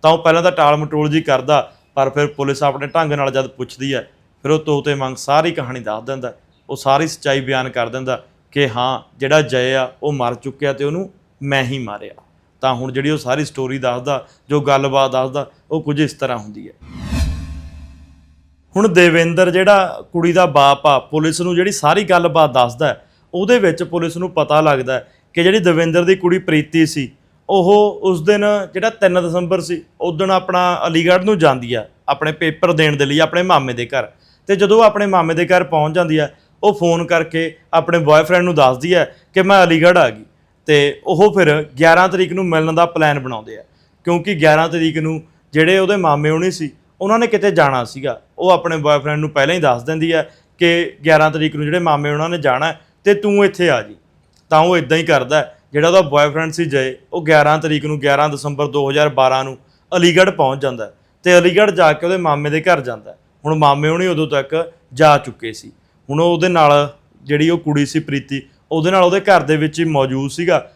ਤਾਂ ਉਹ ਪਹਿਲਾਂ ਤਾਂ ਟਾਲ ਮਟੋਲ ਜੀ ਕਰਦਾ, ਪਰ ਫਿਰ ਪੁਲਿਸ ਆਪਣੇ ਢੰਗ ਨਾਲ ਜਦ ਪੁੱਛਦੀ ਹੈ ਫਿਰ ਉਹ ਤੋਤੇ ਮੰਗ ਸਾਰੀ ਕਹਾਣੀ ਦੱਸ ਦਿੰਦਾ, ਉਹ ਸਾਰੀ ਸੱਚਾਈ ਬਿਆਨ ਕਰ ਦਿੰਦਾ ਕਿ ਹਾਂ, ਜਿਹੜਾ ਜੈ ਆ, ਉਹ ਮਰ ਚੁੱਕਿਆ ਤੇ ਉਹਨੂੰ ਮੈਂ ਹੀ ਮਾਰਿਆ। ਤਾਂ ਹੁਣ ਜਿਹੜੀ ਉਹ ਸਾਰੀ ਸਟੋਰੀ ਦੱਸਦਾ, ਜੋ ਗੱਲਬਾਤ ਦੱਸਦਾ, ਉਹ ਕੁਝ ਇਸ ਤਰ੍ਹਾਂ ਹੁੰਦੀ ਹੈ। ਹੁਣ ਦੇਵੇਂਦਰ ਜਿਹੜਾ ਕੁੜੀ ਦਾ ਬਾਪ ਆ, ਪੁਲਿਸ ਨੂੰ ਜਿਹੜੀ ਸਾਰੀ ਗੱਲਬਾਤ ਦੱਸਦਾ ਉਹਦੇ ਵਿੱਚ ਪੁਲਿਸ ਨੂੰ ਪਤਾ ਲੱਗਦਾ ਕਿ ਜਿਹੜੀ ਦੇਵੇਂਦਰ ਦੀ ਕੁੜੀ ਪ੍ਰੀਤੀ ਸੀ, ਉਹ ਉਸ ਦਿਨ ਜਿਹੜਾ 3 ਦਸੰਬਰ ਸੀ, ਉਸ ਦਿਨ ਆਪਣਾ ਅਲੀਗੜ੍ਹ ਨੂੰ ਜਾਂਦੀ ਆ, ਆਪਣੇ ਪੇਪਰ ਦੇਣ ਦੇ ਲਈ, ਆਪਣੇ ਮਾਮੇ ਦੇ ਘਰ। ਤੇ ਜਦੋਂ ਆਪਣੇ ਮਾਮੇ ਦੇ ਘਰ ਪਹੁੰਚ ਜਾਂਦੀ ਹੈ, ਉਹ ਫੋਨ ਕਰਕੇ ਆਪਣੇ ਬॉयਫ੍ਰੈਂਡ ਨੂੰ ਦੱਸਦੀ ਹੈ ਕਿ ਮੈਂ ਅਲੀਗੜ੍ਹ ਆ ਗਈ। ਤੇ ਉਹ ਫਿਰ 11 ਤਰੀਕ ਨੂੰ ਮਿਲਣ ਦਾ ਪਲਾਨ ਬਣਾਉਂਦੇ ਆ। ਕਿਉਂਕਿ 11 ਤਰੀਕ ਨੂੰ ਜਿਹੜੇ ਉਹਦੇ ਮਾਮੇ ਹੋਣੀ ਸੀ, ਉਹਨਾਂ ਨੇ ਕਿਤੇ ਜਾਣਾ ਸੀਗਾ। ਉਹ ਆਪਣੇ ਬॉयਫ੍ਰੈਂਡ ਨੂੰ ਪਹਿਲਾਂ ਹੀ ਦੱਸ ਦਿੰਦੀ ਹੈ ਕਿ 11 ਤਰੀਕ ਨੂੰ ਜਿਹੜੇ ਮਾਮੇ ਉਹਨਾਂ ਨੇ ਜਾਣਾ ਤੇ ਤੂੰ ਇੱਥੇ ਆ ਜੀ। ਤਾਂ ਉਹ ਇਦਾਂ ਹੀ ਕਰਦਾ ਜਿਹੜਾ ਉਹਦਾ ਬॉयਫ੍ਰੈਂਡ ਸੀ ਜੇ, ਉਹ 11 ਤਰੀਕ ਨੂੰ 11 ਦਸੰਬਰ 2012 ਨੂੰ ਅਲੀਗੜ੍ਹ ਪਹੁੰਚ ਜਾਂਦਾ ਤੇ ਅਲੀਗੜ੍ਹ ਜਾ ਕੇ ਉਹਦੇ ਮਾਮੇ ਦੇ ਘਰ ਜਾਂਦਾ ਹੁਣ ਮਾਮੇ ਹੋਣੀ ਉਦੋਂ ਤੱਕ ਜਾ ਚੁੱਕੇ ਸੀ। ਹੁਣ ਉਹਦੇ ਨਾਲ ਜਿਹੜੀ ਉਹ ਕੁੜੀ ਸੀ ਪ੍ਰੀਤੀ, ਉਹਦੇ ਨਾਲ ਉਹਦੇ ਘਰ ਦੇ ਵਿੱਚ ਹੀ ਮੌਜੂਦ ਸੀਗਾ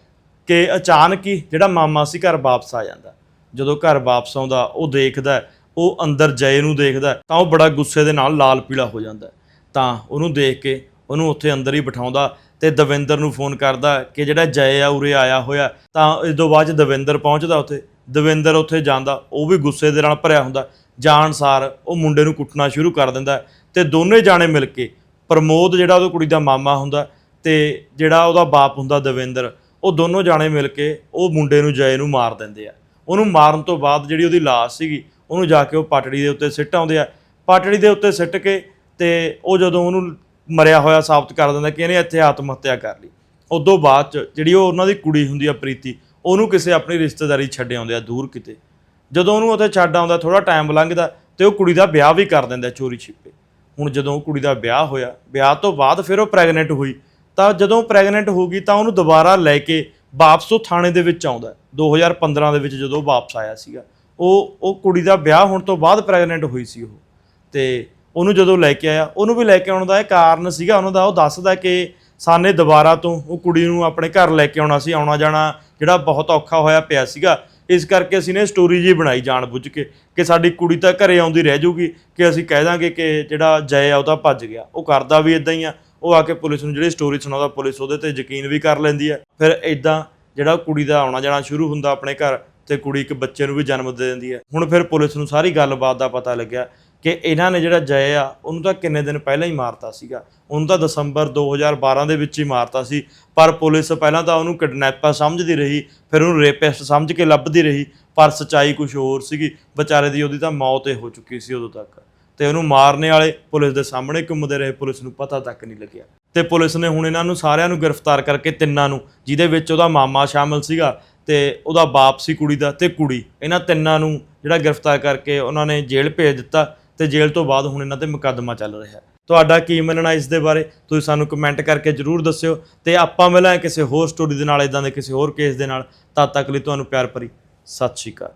ਕਿ ਅਚਾਨਕ ਹੀ ਜਿਹੜਾ ਮਾਮਾ ਸੀ ਘਰ ਵਾਪਸ ਆ ਜਾਂਦਾ। ਜਦੋਂ ਘਰ ਵਾਪਸ ਆਉਂਦਾ, ਉਹ ਦੇਖਦਾ, ਉਹ ਅੰਦਰ ਜੈ ਨੂੰ ਦੇਖਦਾ, ਤਾਂ ਉਹ ਬੜਾ ਗੁੱਸੇ ਦੇ ਨਾਲ ਲਾਲ ਪੀਲਾ ਹੋ ਜਾਂਦਾ। ਤਾਂ ਉਹਨੂੰ ਦੇਖ ਕੇ ਉਹਨੂੰ ਉੱਥੇ ਅੰਦਰ ਹੀ ਬਿਠਾਉਂਦਾ ਤੇ ਦਵਿੰਦਰ ਨੂੰ ਫੋਨ ਕਰਦਾ ਕਿ ਜਿਹੜਾ ਜੈ ਆ, ਉਰੇ ਆਇਆ ਹੋਇਆ, ਤਾਂ ਇਸ ਤੋਂ ਬਾਅਦ 'ਚ ਦਵਿੰਦਰ ਪਹੁੰਚਦਾ ਉੱਥੇ। ਦਵਿੰਦਰ ਉੱਥੇ ਜਾਂਦਾ, ਉਹ ਵੀ ਗੁੱਸੇ ਦੇ ਨਾਲ ਭਰਿਆ ਹੁੰਦਾ। ਜਾਣਸਾਰ ਉਹ ਮੁੰਡੇ ਨੂੰ ਕੁੱਟਣਾ ਸ਼ੁਰੂ ਕਰ ਦਿੰਦਾ ਹੈ ਤੇ ਦੋਨੇ ਜਾਣੇ ਮਿਲ ਕੇ ਪ੍ਰਮੋਦ ਜਿਹੜਾ ਉਹਦੀ ਕੁੜੀ ਦਾ ਮਾਮਾ ਹੁੰਦਾ ਤੇ ਜਿਹੜਾ ਉਹਦਾ ਬਾਪ ਹੁੰਦਾ ਦਵਿੰਦਰ, ਉਹ ਦੋਨੋਂ ਜਾਣੇ ਮਿਲ ਕੇ ਉਹ ਮੁੰਡੇ ਨੂੰ ਜੈ ਨੂੰ ਮਾਰ ਦਿੰਦੇ ਆ। ਉਹਨੂੰ ਮਾਰਨ ਤੋਂ ਬਾਅਦ ਜਿਹੜੀ ਉਹਦੀ ਲਾਸ਼ ਸੀਗੀ, ਉਹਨੂੰ ਜਾ ਕੇ ਉਹ ਪਟੜੀ ਦੇ ਉੱਤੇ ਸਿੱਟ ਆਉਂਦੇ ਆ। ਪਟੜੀ ਦੇ ਉੱਤੇ ਸਿੱਟ ਕੇ ਤੇ ਉਹ ਜਦੋਂ ਉਹਨੂੰ ਮਰਿਆ ਹੋਇਆ ਸਾਬਤ ਕਰ ਦਿੰਦਾ ਕਿ ਇਹਨੇ ਇੱਥੇ ਆਤਮ ਹੱਤਿਆ ਕਰ ਲਈ। ਉਦੋਂ ਬਾਅਦ ਚ ਜਿਹੜੀ ਉਹ ਉਹਨਾਂ ਦੀ ਕੁੜੀ ਹੁੰਦੀ ਆ ਪ੍ਰੀਤੀ, ਉਹਨੂੰ ਕਿਸੇ ਆਪਣੀ ਰਿਸ਼ਤੇਦਾਰੀ ਛੱਡ ਆਉਂਦੇ ਆ ਦੂਰ ਕਿਤੇ। ਜਦੋਂ ਉਹਨੂੰ ਉੱਥੇ ਛੱਡ ਆਉਂਦਾ ਥੋੜਾ ਟਾਈਮ ਲੰਘਦਾ ਤੇ ਉਹ ਕੁੜੀ ਦਾ ਵਿਆਹ ਵੀ ਕਰ ਦਿੰਦਾ ਚੋਰੀ ਛਿਪੇ ਹੁਣ ਜਦੋਂ ਕੁੜੀ ਦਾ ਵਿਆਹ ਹੋਇਆ, ਵਿਆਹ ਤੋਂ ਬਾਅਦ ਫਿਰ ਉਹ ਪ੍ਰੈਗਨੈਂਟ ਹੋਈ, ਤਾਂ ਜਦੋਂ ਪ੍ਰੈਗਨੈਂਟ ਹੋ ਗਈ ਤਾਂ ਉਹਨੂੰ ਦੁਬਾਰਾ ਲੈ ਕੇ ਵਾਪਸ ਉਹ ਥਾਣੇ ਦੇ ਵਿੱਚ ਆਉਂਦਾ ਹੈ। 2015 ਦੇ ਵਿੱਚ ਜਦੋਂ ਉਹ ਵਾਪਸ ਆਇਆ ਸੀਗਾ, ਉਹ ਉਹ ਕੁੜੀ ਦਾ ਵਿਆਹ ਹੋਣ ਤੋਂ ਬਾਅਦ ਪ੍ਰੈਗਨੈਂਟ ਹੋਈ ਸੀ ਉਹ ਤੇ ਉਹਨੂੰ ਜਦੋਂ ਲੈ ਕੇ ਆਇਆ, ਉਹਨੂੰ ਵੀ ਲੈ ਕੇ ਆਉਣ ਦਾ ਇਹ ਕਾਰਨ ਸੀਗਾ, ਉਹਨਾਂ ਦਾ ਉਹ ਦੱਸਦਾ ਕਿ ਸਾਨੇ ਦੁਬਾਰਾ ਤੋਂ ਉਹ ਕੁੜੀ ਨੂੰ ਆਪਣੇ ਘਰ ਲੈ ਕੇ ਆਉਣਾ ਸੀ ਆਉਣਾ ਜਾਣਾ ਜਿਹੜਾ ਬਹੁਤ ਔਖਾ ਹੋਇਆ ਪਿਆ ਸੀਗਾ ਇਸ ਕਰਕੇ ਅਸੀਂ ਨੇ ਸਟੋਰੀ ਜੀ ਬਣਾਈ ਜਾਣ ਬੁੱਝ ਕੇ ਕਿ ਸਾਡੀ ਕੁੜੀ ਤਾਂ ਘਰੇ ਆਉਂਦੀ ਰਹਿ ਜਾਊਗੀ ਕਿ ਅਸੀਂ ਕਹਿ ਦਾਂਗੇ ਕਿ ਜਿਹੜਾ ਜੈ ਆ ਉਹ ਤਾਂ ਭੱਜ ਗਿਆ। ਉਹ ਕਰਦਾ ਵੀ ਇਦਾਂ ਹੀ ਆ, ਉਹ ਆ ਕੇ ਪੁਲਿਸ ਨੂੰ ਜਿਹੜੀ ਸਟੋਰੀ ਸੁਣਾਉਂਦਾ ਪੁਲਿਸ ਉਹਦੇ ਤੇ ਯਕੀਨ ਵੀ ਕਰ ਲੈਂਦੀ ਹੈ ਫਿਰ ਇਦਾਂ ਜਿਹੜਾ ਕੁੜੀ ਦਾ ਆਉਣਾ ਜਾਣਾ ਸ਼ੁਰੂ ਹੁੰਦਾ ਆਪਣੇ ਘਰ ਤੇ ਕੁੜੀ ਇੱਕ ਬੱਚੇ ਨੂੰ ਵੀ ਜਨਮ ਦੇ ਦਿੰਦੀ ਹੈ ਹੁਣ ਫਿਰ ਪੁਲਿਸ ਨੂੰ ਸਾਰੀ ਗੱਲਬਾਤ ਦਾ ਪਤਾ ਲੱਗਿਆ ਕਿ ਇਹਨਾਂ ਨੇ ਜਿਹੜਾ ਜੈ ਆ, ਉਹਨੂੰ ਤਾਂ ਕਿੰਨੇ ਦਿਨ ਪਹਿਲਾਂ ਹੀ ਮਾਰਤਾ ਸੀਗਾ। ਉਹਨੂੰ ਤਾਂ ਦਸੰਬਰ 2012 ਦੇ ਵਿੱਚ ਹੀ ਮਾਰਤਾ ਸੀ। ਪਰ ਪੁਲਿਸ ਪਹਿਲਾਂ ਤਾਂ ਉਹਨੂੰ ਕਿਡਨੈਪਰ ਸਮਝਦੀ ਰਹੀ, ਫਿਰ ਉਹਨੂੰ ਰੇਪਿਸਟ ਸਮਝ ਕੇ ਲੱਭਦੀ ਰਹੀ, ਪਰ ਸਚਾਈ ਕੁਝ ਹੋਰ ਸੀਗੀ। ਵਿਚਾਰੇ ਦੀ ਉਹਦੀ ਤਾਂ ਮੌਤ ਹੀ ਹੋ ਚੁੱਕੀ ਸੀ ਉਦੋਂ ਤੱਕ। ਤੇ ਉਹਨੂੰ ਮਾਰਨੇ ਵਾਲੇ ਪੁਲਿਸ ਦੇ ਸਾਹਮਣੇ ਘੁੰਮਦੇ ਰਹੇ, ਪੁਲਿਸ ਨੂੰ ਪਤਾ ਤੱਕ ਨਹੀਂ ਲੱਗਿਆ। ਤੇ ਪੁਲਿਸ ਨੇ ਹੁਣ ਇਹਨਾਂ ਨੂੰ ਸਾਰਿਆਂ ਨੂੰ ਗ੍ਰਿਫਤਾਰ ਕਰਕੇ ਤਿੰਨਾਂ ਨੂੰ, ਜਿਹਦੇ ਵਿੱਚ ਉਹਦਾ ਮਾਮਾ ਸ਼ਾਮਲ ਸੀਗਾ ਤੇ ਉਹਦਾ ਬਾਪ ਸੀ ਕੁੜੀ ਦਾ ਤੇ ਕੁੜੀ। ਇਹਨਾਂ ਤਿੰਨਾਂ ਨੂੰ ਜਿਹੜਾ ਗ੍ਰਿਫਤਾਰ ਕਰਕੇ ਉਹਨਾਂ ਨੇ ਜੇਲ੍ਹ ਭੇਜ ਦਿੱਤਾ। ਤੇ ਜੇਲ੍ਹ ਤੋਂ ਬਾਅਦ ਹੁਣ ਇਹਨਾਂ ਤੇ ਮੁਕੱਦਮਾ ਚੱਲ ਰਿਹਾ ਹੈ। ਤੁਹਾਡਾ ਕੀ ਮੰਨਣਾ ਇਸ ਦੇ ਬਾਰੇ? ਤੁਸੀਂ ਸਾਨੂੰ ਕਮੈਂਟ ਕਰਕੇ ਜਰੂਰ ਦੱਸਿਓ ਤੇ ਆਪਾਂ ਮਿਲਾਂ ਕਿਸੇ ਹੋਰ ਸਟੋਰੀ ਦੇ ਨਾਲ ਇਦਾਂ ਦੇ ਕਿਸੇ ਹੋਰ ਕੇਸ ਦੇ ਨਾਲ। ਤਦ ਤੱਕ ਲਈ ਤੁਹਾਨੂੰ ਪਿਆਰ ਭਰੀ, ਸਤਿ ਸ਼੍ਰੀ ਅਕਾਲ।